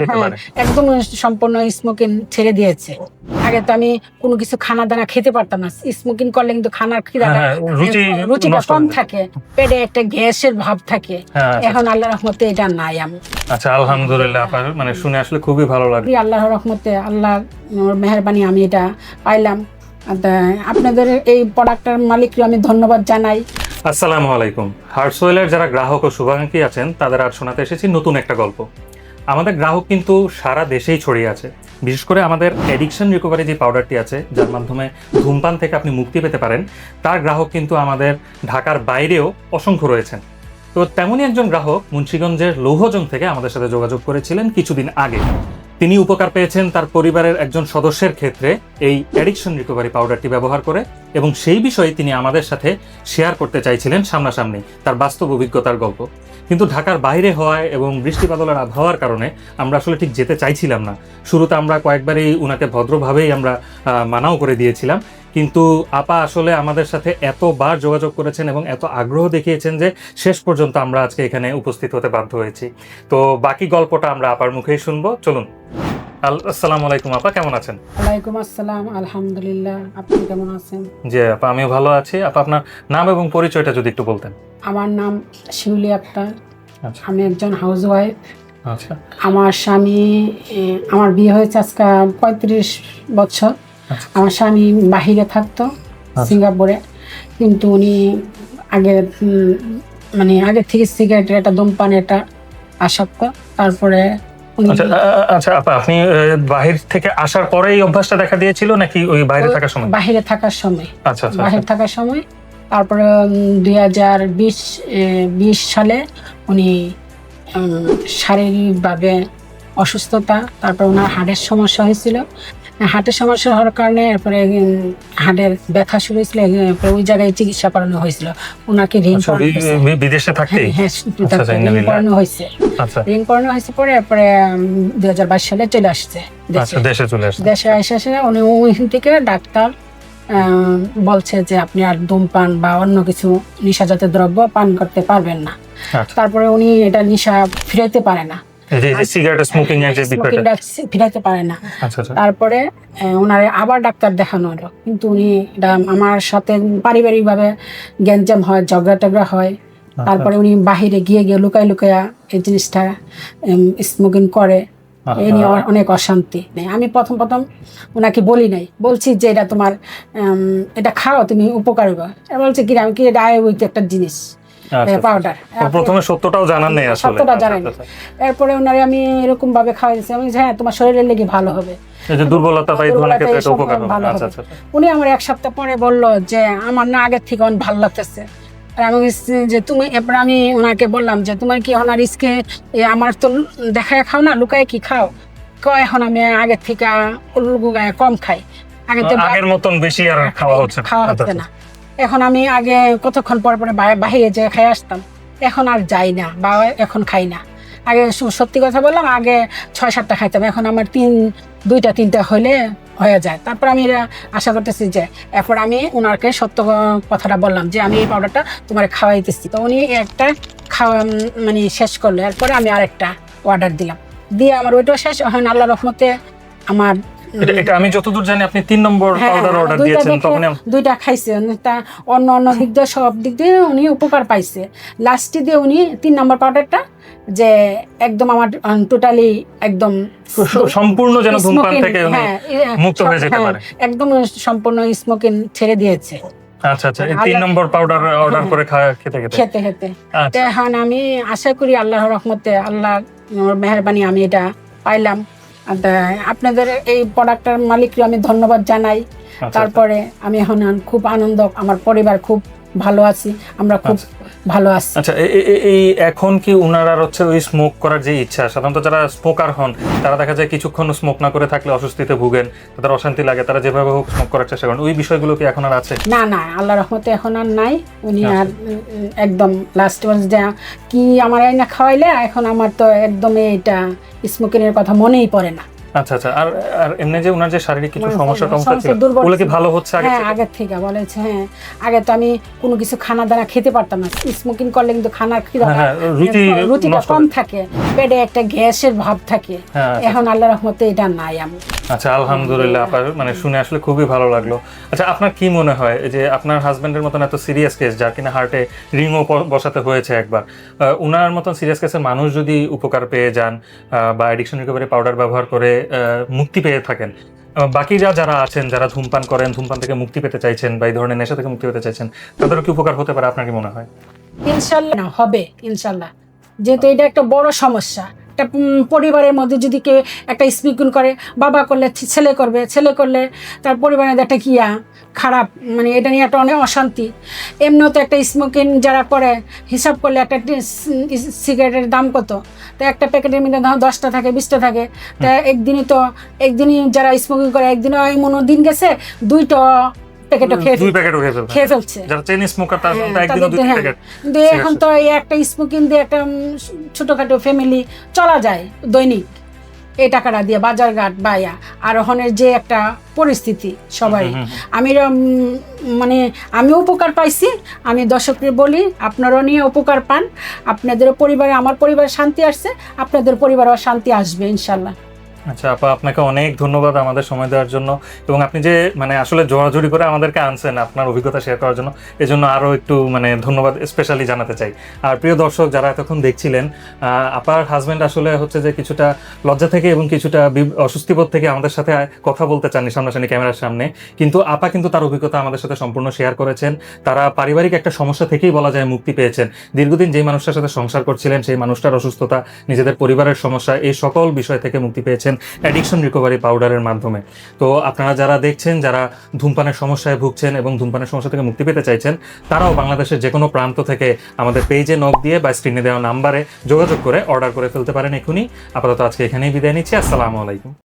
হ্যাঁ পারে একদম সম্পূর্ণ স্মোকিং ছেড়ে দিয়েছে। আগে তো আমি কোনো কিছু খানা দানা খেতে পারতাম না। স্মোকিং করলে কিন্তু খানার খিদাটা হ্যাঁ, রুচিটা কম থাকে পেটে একটা গ্যাসের ভাব থাকে। হ্যাঁ আচ্ছা, এখন আল্লাহ রহমতে এটা নাই আমি। আচ্ছা আলহামদুলিল্লাহ আপনার মানে শুনে আসলে খুবই ভালো করি আল্লাহর রহমতে আল্লাহ মেহরবানি আমি এটা পাইলাম। আপনাদের এই প্রোডাক্টের মালিককে আমি ধন্যবাদ জানাই। আসসালামু আলাইকুম। হার্টসোয়েলের যারা গ্রাহক ও শুভাকাঙ্ক্ষী আছেন তাদের আর শোনাতে এসেছি নতুন একটা গল্প। আমাদের গ্রাহক কিন্তু সারা দেশেই ছড়িয়ে আছে। বিশেষ করে আমাদের অ্যাডিকশন রিকভারি যে পাউডারটি আছে, যার মাধ্যমে ধূমপান থেকে আপনি মুক্তি পেতে পারেন, তার গ্রাহক কিন্তু আমাদের ঢাকার বাইরেও অসংখ্য রয়েছেন। তো তেমনই একজন গ্রাহক মুন্সিগঞ্জের লৌহজং থেকে আমাদের সাথে যোগাযোগ করেছিলেন কিছুদিন আগে। তিনি উপকার পেয়েছেন তার পরিবারের একজন সদস্যের ক্ষেত্রে এই অ্যাডিকশন রিকভারি পাউডারটি ব্যবহার করে এবং সেই বিষয়ে তিনি আমাদের সাথে শেয়ার করতে চাইছিলেন সামনাসামনি, তার বাস্তব অভিজ্ঞতার গল্প। কিন্তু ঢাকার বাইরে হওয়ায় এবং বৃষ্টি বাদলের আবহাওয়ার কারণে আমরা আসলে ঠিক যেতে চাইছিলাম না। শুরুতে আমরা কয়েকবারই উনাকে ভদ্রভাবেই আমরা মানাও করে দিয়েছিলাম। কিন্তু আপা আসলে আমাদের সাথে এতবার যোগাযোগ করেছেন এবং এত আগ্রহ দেখিয়েছেন যে শেষ পর্যন্ত আমরা আজকে এখানে উপস্থিত হতে বাধ্য হয়েছি। তো বাকি গল্পটা আমরা আপার মুখেই শুনব। চলুন। আসসালামু আলাইকুম আপা কেমন আছেন? ওয়ালাইকুম আসসালাম আলহামদুলিল্লাহ। আপনি কেমন আছেন? জি আপা আমিও ভালো আছি। আপা আপনার নাম এবং পরিচয়টা যদি একটু বলতেন। আমার নাম শিউলি আক্তার। আচ্ছা। আমি একজন হাউস ওয়াইফ আচ্ছা। আমার স্বামী আমার বিয়ে হয়েছে আজকে পঁয়ত্রিশ বছর। আমার স্বামী বাহিরে থাকতো সিঙ্গাপুরে। কিন্তু উনি আগে মানে আগে থেকে সিগারেটের একটা ধূমপান এটা আসক্ত। তারপরে আচ্ছা আচ্ছা আপা আপনি বাহির থেকে আসার পরেই অভ্যাসটা দেখা দিয়েছিল নাকি ওই বাইরে থাকার সময়? বাহিরে থাকার সময়। আচ্ছা আচ্ছা বাহির থাকার সময়। তারপরে দুই হাজার বিশ বিশ সালে উনি শারীরিকভাবে অসুস্থতা তারপর ওনার হার্টের সমস্যা হয়েছিল। হার্টের সমস্যা হওয়ার কারণে এরপরে উম, হার্টের ব্যথা শুরু হয়েছিল ওই জায়গায় চিকিৎসা করানো হয়েছিল। ওনাকে রিং আচ্ছা, বিদেশে থাকতেই? হ্যাঁ আচ্ছা, আচ্ছা। করানো হয়েছে। আচ্ছা। রিং করানো হয়েছে পরে এরপরে দুই হাজার বাইশ সালে চলে আসছে দেশে। আচ্ছা দেশে চলে আসছে। দেশে এসে এসে উনি ওইখান থেকে ডাক্তার বলছে যে আপনি আর ধূমপান বা অন্য কিছু নিশাজাতীয় দ্রব্য পান করতে পারবেন না। আচ্ছা। তারপরে উনি এটা নিশা ফিরাইতে পারে না। সিগারেট স্মোকিং এর যে বিষয়টা ফিরাইতে পারে না। আচ্ছা আচ্ছা। তারপরে ওনারে আবার ডাক্তার দেখানো হলো। কিন্তু উনি আমার সাথে পারিবারিকভাবে গ্যাঞ্জাম হয় ঝগড়া টগড়া হয়। আচ্ছা। তারপরে উনি বাহিরে গিয়ে গিয়ে লুকায় লুকায়া এই জিনিসটা স্মোকিং করে। এই নিয়ে। অনেক অশান্তি। নেই আমি প্রথম প্রথম ওনাকে বলি নাই। বলছি যে এটা তোমার এটা খাও তুমি উপকার হবে এ বলছে কি আমি কি এটা একটা জিনিস? পাউডার প্রথমে সত্যটাও জানান নেই আসলে। সত্যটা আচ্ছা, জানাই না। আচ্ছা, এরপরে ওনারে আমি এরকম ভাবে খাওয়াই দিচ্ছি আমি হ্যাঁ তোমার শরীরের লেগে ভালো হবে। এই যে দুর্বলতা বা এই ধরনের ক্ষেত্রে এটা উপকার হবে। আচ্ছা আচ্ছা আচ্ছা। উনি আমার এক সপ্তাহ পরে বলল যে আমার না আগের থেকে অনেক ভালো লাগতেছে। আমি যে তুমি এরপর আমি ওনাকে বললাম যে তোমার কি এখন আর রিস্কে আমার তো দেখায় খাও না লুকায় কি খাও? কয় এখন আমি আগের থেকে কম খাই। আগের মতন বেশি আর খাওয়া হচ্ছে খাওয়া আচ্ছা, হচ্ছে না এখন আমি আগে কতক্ষণ পর পরে বাহিরে যে খাই আসতাম। এখন আর যাই না, বা এখন খাই না। আগে সত্যি কথা বললাম, আগে ছয় সাতটা খাইতাম। এখন আমার তিন, দুইটা, তিনটা হলে হয়ে যায়। তারপর আমি আশা করতেছি যে, এরপর আমি ওনাকে সত্য কথাটা বললাম যে, আমি এই পাউডারটা তোমার খাওয়াইতেছি। তো উনি একটা খাওয়া মানে শেষ করল। এরপরে আমি আরেকটা অর্ডার দিলাম। দিয়ে আমার ওইটাও শেষ। এখন আল্লাহ রহমতে আমার এটা আমি যতদূর জানি আপনি তিন নম্বর হ্যাঁ, পাউডার অর্ডার দিয়েছেন তখন দুইটা খাইছে। তা অন্য অন্য দিক দিয়ে সব দিক দিয়ে উনি উপকার পাইছে। লাস্টে দিয়ে উনি তিন নম্বর পাউডারটা যে একদম আমার টোটালি একদম সম্পূর্ণ যেন ধূমপান থেকে হ্যাঁ, মুক্ত হয়ে যেতে হ্যাঁ, পারে। একদম সম্পূর্ণ স্মোকিং ছেড়ে দিয়েছে। আচ্ছা আচ্ছা এই তিন নম্বর পাউডার অর্ডার হ্যাঁ। করে খেতে খেতে। খেতে খেতে। আচ্ছা। এখন আমি আশা করি আল্লাহর রহমতে আল্লাহ মেহরবানি আমি এটা পাইলাম। আপনাদের এই প্রোডাক্টের মালিককে আমি ধন্যবাদ জানাই। আচ্ছা, তারপরে আমি এখন খুব আনন্দ আমার পরিবার খুব ভালো আছি আমরা খুব ভালো আছি। আচ্ছা এই এখন কি উনার আর হচ্ছে ওই স্মোক করার যে ইচ্ছা? সাধারণত যারা স্মোকার হন তারা দেখা যায় কিছুক্ষণ স্মোক না করে থাকলে অস্বস্তিতে ভুগেন তাদের অশান্তি লাগে তারা যেভাবে হোক স্মোক করার চেষ্টা করেন। ওই বিষয়গুলো কি এখন আর আছে? না না আল্লাহ রহমতে এখন আর নাই। উনি আচ্ছা। আর একদম লাস্ট যে কি আমার আইনা খাওয়াইলে এখন আমার তো একদমই এটা স্মোকিংয়ের কথা মনেই পড়ে না। আচ্ছা আচ্ছা আর আর এমনি যে ওনার যে শারীরিক কিছু মানে সমস্যা টমস্যা ছিল ওগুলো কি ভালো হচ্ছে আগে হ্যাঁ? আগের থেকে বলেছে হ্যাঁ আগে তো আমি কোনো কিছু খানা দানা খেতে পারতাম না। স্মোকিং করলে কিন্তু খানার খিদা হ্যাঁ, হ্যাঁ, কম থাকে পেটে একটা গ্যাসের ভাব থাকে। হ্যাঁ, আচ্ছা, এখন আল্লাহ রহমতে এটা নাই আমি আচ্ছা আলহামদুলিল্লাহ আপনার মানে শুনে আসলে খুবই ভালো লাগল। আচ্ছা আপনার কি মনে হয় যে আপনার হাজবেন্ডের মতন এত সিরিয়াস কেস যার কিনা হার্টে রিংও বসাতে হয়েছে একবার? উনার মতন সিরিয়াস কেসের মানুষ যদি উপকার পেয়ে যান বা অ্যাডিকশন রিকভারি পাউডার ব্যবহার করে মুক্তি পেয়ে থাকেন। বাকি বাকিরা যারা আছেন, যারা ধূমপান করেন, ধূমপান থেকে মুক্তি পেতে চাইছেন বা এই ধরনের নেশা থেকে মুক্তি পেতে চাইছেন, তাদেরও কি উপকার হতে পারে, আপনার কি মনে হয়? ইনশাল্লাহ হবে, ইনশাল্লাহ। যেহেতু এটা একটা বড় সমস্যা, একটা পরিবারের মধ্যে যদি কেউ একটা স্পিকিং করে, বাবা করলে ছেলে করবে, ছেলে করলে তার পরিবারের একটা কিয়া খারাপ মানে এটা নিয়ে একটা অনেক অশান্তি। এমনিও তো একটা স্মোকিং যারা করে হিসাব করলে একটা সিগারেটের দাম কত? তো একটা প্যাকেটের মধ্যে ধরো দশটা থাকে বিশটা থাকে। তা একদিনই তো একদিনই যারা স্মোকিং করে একদিনও এমনও দিন গেছে দুইটা প্যাকেটও খেয়ে দুই খেয়ে ফেলছে। যারা চেন স্মোকার তার জন্য হ্যাঁ, দুই। প্যাকেট এখন তো এই একটা স্মোকিং দিয়ে একটা ছোটখাটো ফ্যামিলি চলা যায় দৈনিক। এই টাকাটা দিয়ে বাজারঘাট বায়া আর ওখানের যে একটা পরিস্থিতি সবাই আমি মানে আমি উপকার পাইছি আমি দর্শককে বলি আপনারাও নিয়ে উপকার পান। আপনাদের পরিবারে আমার পরিবারে শান্তি আসছে আপনাদের পরিবারও শান্তি আসবে ইনশাল্লাহ। আচ্ছা আপা, আপনাকে অনেক ধন্যবাদ আমাদের সময় দেওয়ার জন্য। এবং আপনি যে মানে আসলে জোরাজুরি করে আমাদেরকে আনছেন আপনার অভিজ্ঞতা শেয়ার করার জন্য, এজন্য আরও একটু মানে ধন্যবাদ স্পেশালি জানাতে চাই। আর প্রিয় দর্শক, যারা এতক্ষণ দেখছিলেন আপার হাজব্যান্ড আসলে হচ্ছে যে কিছুটা লজ্জা থেকে এবং কিছুটা অস্বস্তিবোধ থেকে আমাদের সাথে কথা বলতে চাননি সামনাসামনি ক্যামেরার সামনে। কিন্তু আপা কিন্তু তার অভিজ্ঞতা আমাদের সাথে সম্পূর্ণ শেয়ার করেছেন। তারা পারিবারিক একটা সমস্যা থেকেই বলা যায় মুক্তি পেয়েছেন। দীর্ঘদিন যেই মানুষটার সাথে সংসার করছিলেন, সেই মানুষটার অসুস্থতা, নিজেদের পরিবারের সমস্যা, এই সকল বিষয় থেকে মুক্তি পেয়েছেন। অ্যাডিকশন রিকভারি পাউডারের মাধ্যমে। তো আপনারা যারা দেখছেন, যারা ধূমপানের সমস্যায় ভুগছেন এবং ধূমপানের সমস্যা থেকে মুক্তি পেতে চাইছেন, তারাও বাংলাদেশের যে কোনো প্রান্ত থেকে আমাদের পেজে নখ দিয়ে বা স্ক্রিনে দেওয়া নাম্বারে যোগাযোগ করে অর্ডার করে ফেলতে পারেন এখনই। আপাতত আজকে এখানেই বিদায় নিচ্ছি। আসসালামু আলাইকুম।